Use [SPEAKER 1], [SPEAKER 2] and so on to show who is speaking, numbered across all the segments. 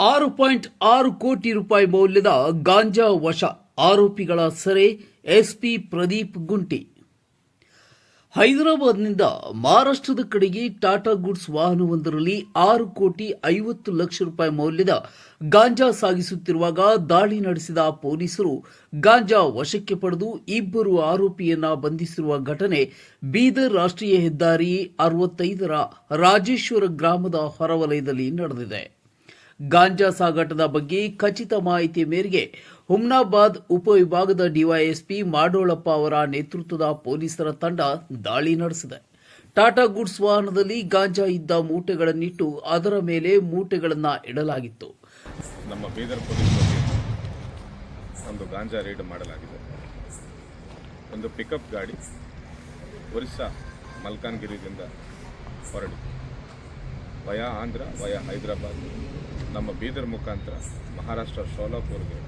[SPEAKER 1] ಆರು ಪಾಯಿಂಟ್ ಆರು ಕೋಟಿ ರೂಪಾಯಿ ಮೌಲ್ಯದ ಗಾಂಜಾ ವಶ. ಆರೋಪಿಗಳ ಸೆರೆ ಎಸ್ಪಿ ಪ್ರದೀಪ್ ಗುಂಟಿ. ಹೈದರಾಬಾದ್ನಿಂದ ಮಹಾರಾಷ್ಟ್ರದ ಕಡೆಗೆ ಟಾಟಾ ಗುಡ್ಸ್ ವಾಹನವೊಂದರಲ್ಲಿ ಆರು ಕೋಟಿ ಐವತ್ತು ಲಕ್ಷ ರೂಪಾಯಿ ಮೌಲ್ಯದ ಗಾಂಜಾ ಸಾಗಿಸುತ್ತಿರುವಾಗ ದಾಳಿ ನಡೆಸಿದ ಪೊಲೀಸರು ಗಾಂಜಾ ವಶಕ್ಕೆ ಪಡೆದು ಇಬ್ಬರು ಆರೋಪಿಯನ್ನ ಬಂಧಿಸಿರುವ ಘಟನೆ ಬೀದರ್ ರಾಷ್ಟ್ರೀಯ ಹೆದ್ದಾರಿ ಅರವತ್ತೈದರ ರಾಜೇಶ್ವರ ಗ್ರಾಮದ ಹೊರವಲಯದಲ್ಲಿ ನಡೆದಿದೆ. ಗಾಂಜಾ ಸಾಗಾಟದ ಬಗ್ಗೆ ಖಚಿತ ಮಾಹಿತಿ ಮೇರೆಗೆ ಹುಮ್ನಾಬಾದ್ ಉಪವಿಭಾಗದ ಡಿವೈಎಸ್ಪಿ ಮಾಡೋಳಪ್ಪ ಅವರ ನೇತೃತ್ವದ ಪೊಲೀಸರ ತಂಡ ದಾಳಿ ನಡೆಸಿದೆ. ಟಾಟಾ ಗೂಡ್ಸ್ ವಾಹನದಲ್ಲಿ ಗಾಂಜಾ ಇದ್ದ ಮೂಟೆಗಳನ್ನಿಟ್ಟು ಅದರ ಮೇಲೆ ಮೂಟೆಗಳನ್ನು ಇಡಲಾಗಿತ್ತು.
[SPEAKER 2] ನಮ್ಮ ಬೀದರ್ ಪೊಲೀಸ್ ಒಂದು ಗಾಂಜಾ ರೈಡ್ ಮಾಡಲಾಗಿದೆ. ಒಂದು ಪಿಕಪ್ ಗಾಡಿ ಒರಿಸ್ಸಾ ಮಲ್ಕಾನ್ಗಿರಿದಿಂದ ಹೊರಡಿ ವಯ ಆಂಧ್ರ, ವಯ ಹೈದರಾಬಾದ್. ನಮ್ಮ ಬೀದರ್ ಮುಖಾಂತರ ಮಹಾರಾಷ್ಟ್ರ ಸೋಲಾಪುರ್ಗೆ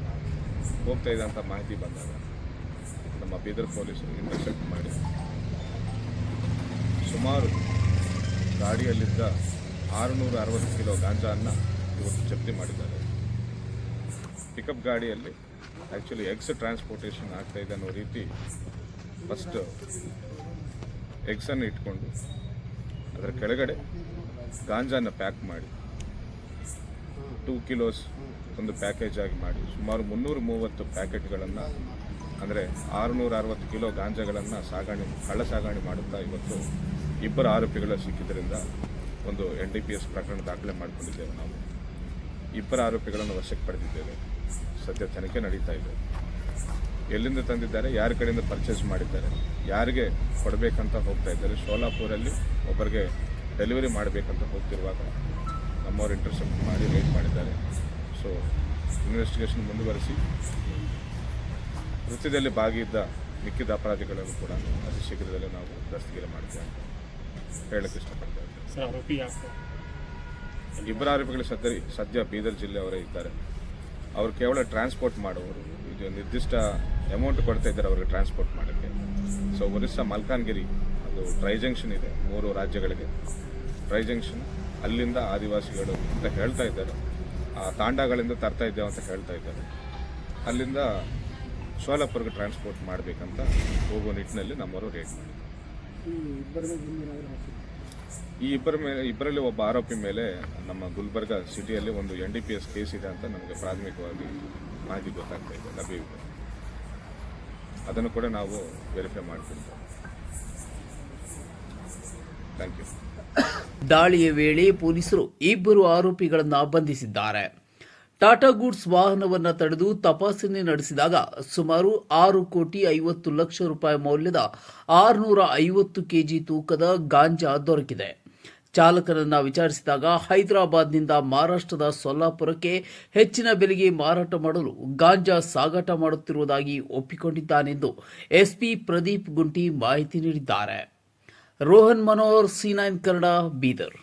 [SPEAKER 2] ಹೋಗ್ತಾ ಇದ್ದಂಥ ಮಾಹಿತಿ ಬಂದಾಗ ನಮ್ಮ ಬೀದರ್ ಪೊಲೀಸರು ಇಂಟರ್ಸೆಪ್ಟ್ ಮಾಡಿ ಸುಮಾರು ಗಾಡಿಯಲ್ಲಿದ್ದ ಆರುನೂರ ಅರವತ್ತು ಕಿಲೋ ಗಾಂಜಾವನ್ನು ಇವತ್ತು ಜಪ್ತಿ ಮಾಡಿದ್ದಾರೆ. ಪಿಕಪ್ ಗಾಡಿಯಲ್ಲಿ ಆ್ಯಕ್ಚುಲಿ ಎಗ್ಸ್ ಟ್ರಾನ್ಸ್ಪೋರ್ಟೇಷನ್ ಆಗ್ತಾ ಇದೆ ಅನ್ನೋ ರೀತಿ ಫಸ್ಟ್ ಎಗ್ಸನ್ನು ಇಟ್ಕೊಂಡು ಅದರ ಕೆಳಗಡೆ ಗಾಂಜಾನ ಪ್ಯಾಕ್ ಮಾಡಿ ಟೂ ಕಿಲೋಸ್ ಒಂದು ಪ್ಯಾಕೇಜ್ ಆಗಿ ಮಾಡಿ. ಸುಮಾರು ಮುನ್ನೂರ ಮೂವತ್ತು ಪ್ಯಾಕೆಟ್ಗಳನ್ನು ಅಂದರೆ ಆರುನೂರ ಅರವತ್ತು ಕಿಲೋ ಗಾಂಜಾಗಳನ್ನು ಸಾಗಾಣೆ, ಕಳ್ಳ ಸಾಗಾಣೆ ಮಾಡುತ್ತಾ ಇವತ್ತು ಇಬ್ಬರು ಆರೋಪಿಗಳು ಸಿಕ್ಕಿದ್ದರಿಂದ ಒಂದು ಎನ್ ಡಿ ಪಿ ಎಸ್ ಪ್ರಕರಣ ದಾಖಲೆ ಮಾಡಿಕೊಂಡಿದ್ದೇವೆ ನಾವು. ಇಬ್ಬರು ಆರೋಪಿಗಳನ್ನು ವಶಕ್ಕೆ ಪಡೆದಿದ್ದೇವೆ. ಸದ್ಯ ತನಿಖೆ ನಡೀತಾ ಇದೆ. ಎಲ್ಲಿಂದ ತಂದಿದ್ದಾರೆ, ಯಾರ ಕಡೆಯಿಂದ ಪರ್ಚೇಸ್ ಮಾಡಿದ್ದಾರೆ, ಯಾರಿಗೆ ಕೊಡಬೇಕಂತ ಹೋಗ್ತಾ ಇದ್ದಾರೆ, ಸೋಲಾಪುರಲ್ಲಿ ಒಬ್ಬರಿಗೆ ಡೆಲಿವರಿ ಮಾಡಬೇಕಂತ ಹೋಗ್ತಿರುವಾಗ ನಮ್ಮವ್ರು ಇಂಟರ್ಸೆಪ್ಟ್ ಮಾಡಿ ರೈಡ್ ಮಾಡಿದ್ದಾರೆ. ಸೊ ಇನ್ವೆಸ್ಟಿಗೇಷನ್ ಮುಂದುವರಿಸಿ ಕೃತ್ಯದಲ್ಲಿ ಭಾಗಿಯಿದ್ದ ಮಿಕ್ಕಿದ ಅಪರಾಧಿಗಳನ್ನು ಕೂಡ ಅತಿ ಶೀಘ್ರದಲ್ಲೇ ನಾವು ದಸ್ತಗಿರಿ ಮಾಡ್ತೇವೆ ಅಂತ ಹೇಳಕ್ಕೆ
[SPEAKER 3] ಆರೋಪಿ ಯಾಕೆ?
[SPEAKER 2] ಇಬ್ಬರು ಆರೋಪಿಗಳು ಸದ್ಯ ಸದ್ಯ ಬೀದರ್ ಜಿಲ್ಲೆಯವರೇ ಇದ್ದಾರೆ. ಅವರು ಕೇವಲ ಟ್ರಾನ್ಸ್ಪೋರ್ಟ್ ಮಾಡುವವರು. ಇದು ನಿರ್ದಿಷ್ಟ ಅಮೌಂಟ್ ಕೊಡ್ತಾ ಇದ್ದಾರೆ ಅವರಿಗೆ ಟ್ರಾನ್ಸ್ಪೋರ್ಟ್ ಮಾಡೋಕ್ಕೆ. ಸೊ ಒರಿಸ್ಸಾ ಮಲ್ಕಾನ್ಗಿರಿ ಅದು ಟ್ರೈ ಜಂಕ್ಷನ್ ಇದೆ ಮೂರು ರಾಜ್ಯಗಳಿಗೆ. ಟ್ರೈ ಜಂಕ್ಷನ್ ಅಲ್ಲಿಂದ ಆದಿವಾಸಿಗಳು ಅಂತ ಹೇಳ್ತಾ ಇದ್ದಾರೆ. ಆ ತಾಂಡಗಳಿಂದ ತರ್ತಾ ಇದ್ದೇವೆ ಅಂತ ಹೇಳ್ತಾ ಇದ್ದಾರೆ. ಅಲ್ಲಿಂದ ಸೋಲಾಪುರ್ಗೆ ಟ್ರಾನ್ಸ್ಪೋರ್ಟ್ ಮಾಡಬೇಕಂತ ಹೋಗೋ ನಿಟ್ಟಿನಲ್ಲಿ ನಮ್ಮವರು ರೇಟ್ ಈ ಇಬ್ಬರ ಮೇಲೆ, ಇಬ್ಬರಲ್ಲಿ ಒಬ್ಬ ಆರೋಪಿ ಮೇಲೆ ನಮ್ಮ ಗುಲ್ಬರ್ಗ ಸಿಟಿಯಲ್ಲಿ ಒಂದು N D P S case ಇದೆ ಅಂತ ನಮಗೆ ಪ್ರಾಥಮಿಕವಾಗಿ ಮಾಹಿತಿ ಗೊತ್ತಾಗ್ತಾ ಇದೆ ಲಭ್ಯವಿದೆ ಅದನ್ನು ಕೂಡ ನಾವು ವೆರಿಫೈ ಮಾಡ್ತೀವಿ ಥ್ಯಾಂಕ್ ಯು
[SPEAKER 1] ದಾಳಿಯ ವೇಳೆ ಪೊಲೀಸರು ಇಬ್ಬರು ಆರೋಪಿಗಳನ್ನು ಬಂಧಿಸಿದ್ದಾರೆ. ಟಾಟಾ ಗೂಡ್ಸ್ ವಾಹನವನ್ನ ತಡೆದು ತಪಾಸಣೆ ನಡೆಸಿದಾಗ ಸುಮಾರು ಆರು ಕೋಟಿ ಐವತ್ತು ಲಕ್ಷ ರೂಪಾಯಿ ಮೌಲ್ಯದ ಆರುನೂರ ಐವತ್ತು ಕೆಜಿ ತೂಕದ ಗಾಂಜಾ ದೊರಕಿದೆ. ಚಾಲಕನನ್ನ ವಿಚಾರಿಸಿದಾಗ ಹೈದರಾಬಾದ್ನಿಂದ ಮಹಾರಾಷ್ಟ್ರದ ಸೊಲ್ಲಾಪುರಕ್ಕೆ ಹೆಚ್ಚಿನ ಬೆಲೆಗೆ ಮಾರಾಟ ಮಾಡಲು ಗಾಂಜಾ ಸಾಗಾಟ ಮಾಡುತ್ತಿರುವುದಾಗಿ ಒಪ್ಪಿಕೊಂಡಿದ್ದಾನೆಂದು ಎಸ್ಪಿ ಪ್ರದೀಪ್ ಗುಂಟಿ ಮಾಹಿತಿ ನೀಡಿದ್ದಾರೆ. Rohan Manohar C nine Kannada Bidar